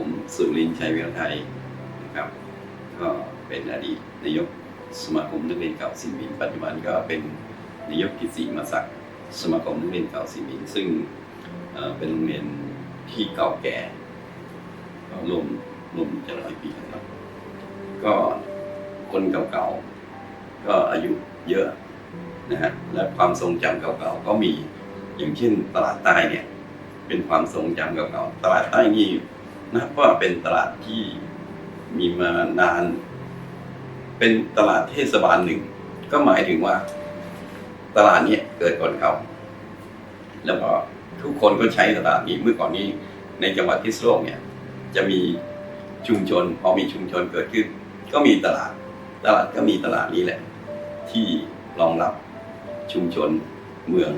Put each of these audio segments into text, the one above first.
ผมสุรินชัยเวียงไทยนะครับ ก็เป็นอดีตนายกสมาคมนักเรียนเก่าสิมินปัจจุบันก็เป็นนายกกิติมศักดิ์สมาคมนักเรียนเก่าสิมินซึ่งเป็นโรงเรียนที่เก่าแก่รวมรวมจะร้อยปีแล้ว ก็คนเก่าๆก็อายุเยอะนะฮะและความทรงจำเก่าๆก็มีอย่างเช่นตลาดใต้เนี่ย เป็นความทรงจำเก่าๆตลาดใต้นี่ นับว่าเป็นตลาดที่มีมานาน เป็นตลาดเทศบาลหนึ่ง ก็หมายถึงว่า ตลาดนี้เกิดก่อนเขาแล้วก็ทุกคนก็ใช้ตลาดนี้เมื่อก่อนนี้ในจังหวัดพิษณุโลกเนี่ย จะมีชุมชนพอมีชุมชนเกิดขึ้น ก็มีตลาด ตลาดก็มีตลาดนี้แหละ ที่รองรับชุมชนเมือง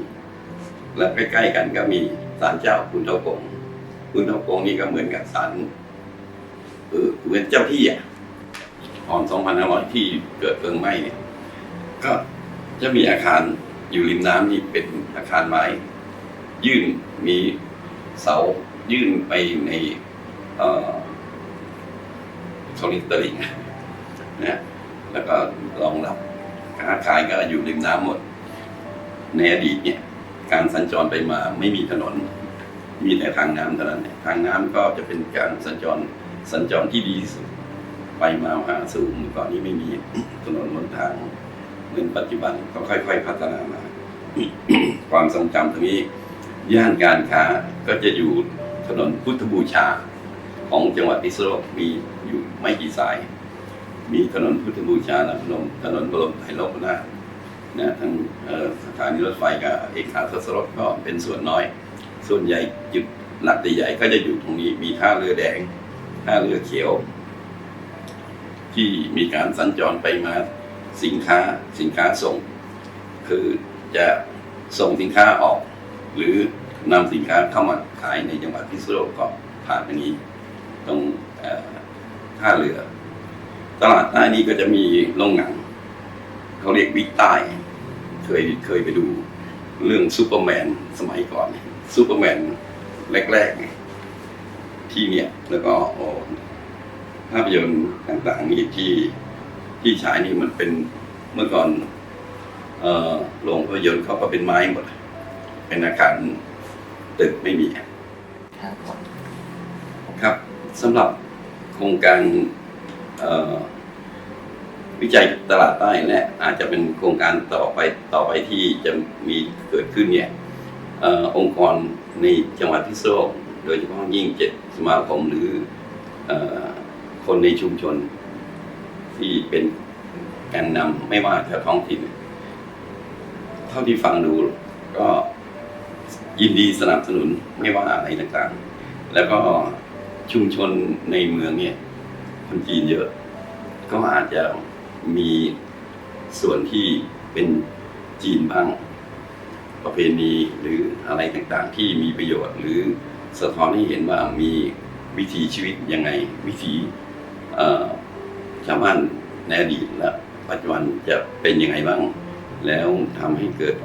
และใกล้ๆกันก็มีศาลเจ้าคุณเท่ากง คุณเท่ากงนี่ก็เหมือนกับศาลเออเหมือนเจ้าที่อะก่อน2,500ที่เกิดเพลิงไหม้เนี่ย ก็จะมีอาคารอยู่ริมน้ำนี่เป็นอาคารไม้ ยื่นมีเสายื่นไปในเออเขาเรียกตลิ่งนะแล้วก็รองรับอาคารก็อยู่ริมน้ำหมด ในอดีตเนี่ย การสัญจรไปมาไม่มีถนน มีแต่ทางน้ำเท่านั้นทางน้ำก็จะเป็นการสัญจรสัญจรที่ดีที่สุดไปมาหาสู่เมื่อก่อนนี้ไม่มีถนนหนทางเหมือนปัจจุบันก็ค่อย ๆ พัฒนามาความทรงจำตรงนี้ ย่านการค้าก็จะอยู่ถนนพุทธบูชาของจังหวัดพิษณุโลกมีอยู่ไม่กี่สาย มีถนนพุทธบูชาและถนนถนนบรมไตรโลกนานะทั้งสถานีรถไฟกับเอกอัครราชรถก็เป็นส่วนน้อย ส่วนใหญ่จุดหลักใหญ่ก็จะอยู่ตรงนี้มีท่าเรือแดงท่าเรือเขียว ที่มีการสัญจรไปมาสินค้าสินค้าส่ง คือจะส่งสินค้าออก หรือนำสินค้าเข้ามาขายในจังหวัดพิษณุโลกก็ผ่านทางนี้ ตรงท่าเรือ ตลาดใต้นี้ก็จะมีโรงหนัง เขาเรียกวิกใต้ เคยเคยไปดูเรื่องซูเปอร์แมนสมัยก่อน ซูเปอร์แมนแรกๆเนี่ยที่เนี่ย แล้วก็โอ้ภาพยนตร์ต่างๆนี่ที่ที่ฉายนี่มันเป็นเมื่อก่อนเอ่อโรงภาพยนตร์เขาก็เป็นไม้หมด เป็นอาคารตึกไม่มี ครับผมครับสำหรับโครงการเอ่อวิจัยตลาดใต้และอาจจะเป็นโครงการต่อไปต่อไปที่จะมีเกิดขึ้นเนี่ยเอองค์กรในจังหวัดพิษณุโลกโดยเฉพาะยิ่งเจ็ดสมาคมหรือออคนในชุมชน ที่เป็นแกนนำไม่ว่าจะท้องถิ่น เท่าที่ฟังดูก็ยินดีสนับสนุนไม่ว่าอะไรต่างๆ แล้วก็ชุมชนในเมืองเนี่ย คนจีนเยอะ ก็อาจจะมีส่วนที่เป็นจีนบ้าง ประเพณีหรืออะไรต่างๆ ที่มีประโยชน์ หรือสะท้อนให้เห็นว่ามีวิถีชีวิตยังไง วิถีชาวบ้านในอดีตและปัจจุบันจะเป็นยังไงบ้าง แล้วทำให้เกิด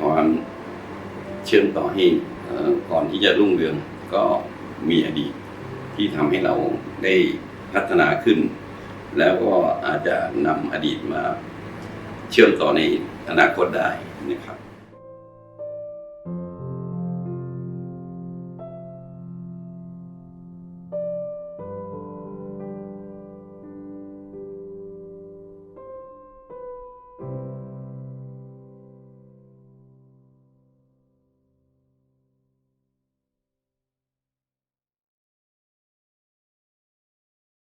ความเชื่อมต่อให้ก่อนที่จะรุ่งเรืองก็มีอดีต ที่ทำให้เราได้พัฒนาขึ้น แล้วก็อาจจะนำอดีตมาเชื่อมต่อในอนาคตได้นะครับ